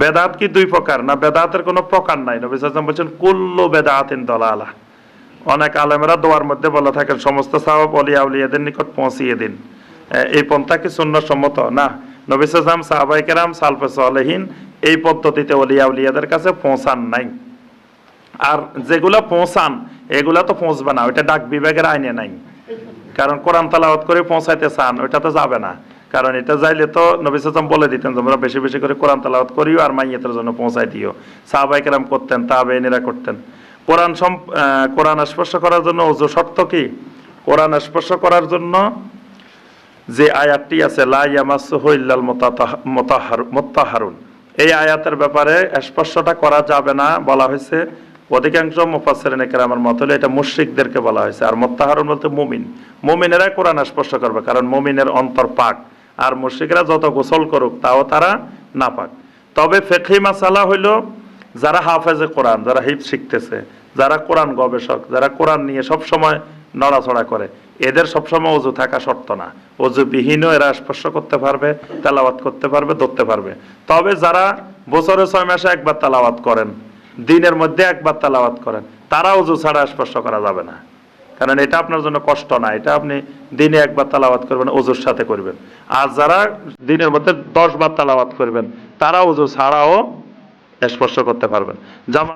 বেদাত কি দুই প্রকার? না, বেদাতের কোনো প্রকার নাই। নবী সাল্লাম বলছেন, কুল্লু বেদাতিন দলালা। অনেক আলেমেরা দোয়ার মধ্যে বলে থাকেন, সমস্ত সাহাব অলিয়া উলিয়াদের নিকট পৌঁছিয়ে দিন। এই পন্থা কি শূন্য সম্মত? না। নবী সাল্লাম সাহাবাই কেরাম, সালফে সালেহীন, এই পদ্ধতিতে অলিয়া উলিয়াদের কাছে পৌঁছান নাই। আর যেগুলা পৌঁছান, এগুলা তো পৌঁছবে না। ওইটা ডাক বিভাগের আইনে নাই। কারণ কোরআন তালাওয়াত করে পৌঁছাইতে চান, ওইটা তো যাবে না। কারণ এটা যাইলে তো নবী সাল্লাম বলে দিতেন, তোমরা বেশি বেশি করে কোরআন তালাওয়াত করিও আর মাইয়াতের জন্য পৌঁছাই দিও। সাহাবাই কেরাম করতেন তাবেইনেরা করতেন। কোরআন সম কোরআন স্পর্শ করার জন্য ওজু শর্ত কি? কোরআন স্পর্শ করার জন্য যে আয়াতটি আছে, লা ইয়ামাসসুহু ইল্লাল মুতাতাহ- এই আয়াতের ব্যাপারে স্পর্শটা করা যাবে না বলা হয়েছে। অধিকাংশ মুফাসসিরিন আমার মত হলে এটা মুশরিকদেরকে বলা হয়েছে। আর মুত্তাহহারুন বলতে মুমিন। মুমিনেরা কোরআন স্পর্শ করবে, কারণ মুমিনের অন্তর পাক। আর মুশরিকরা যত গোসল করুক, তাও তারা না পাক তবে ফেকহি মাসালা হইল যারা হাফেজে কোরআন, যারা হিফ শিখতেছে, যারা কোরআন গবেষক, যারা কোরআন নিয়ে সব সময় নড়াচড়া করে, এদের সবসময় অজু থাকা শর্ত না। অজু বিহীনও এরা স্পর্শ করতে পারবে, তেলাওয়াত করতে পারবে, ধরতে পারবে। তবে যারা বছরে ছয় মাসে একবার তেলাওয়াত করেন, দিনের মধ্যে একবার তেলাওয়াত করেন, তারা অজু ছাড়া স্পর্শ করা যাবে না। কারণ এটা আপনার জন্য কষ্ট না, এটা আপনি দিনে একবার তালাবাত করবেন অজুর সাথে করবেন। আর যারা দিনের মধ্যে দশ বার তালাওয়াত করবেন, তারা অজু ছাড়াও স্পর্শ করতে পারবেন। জামা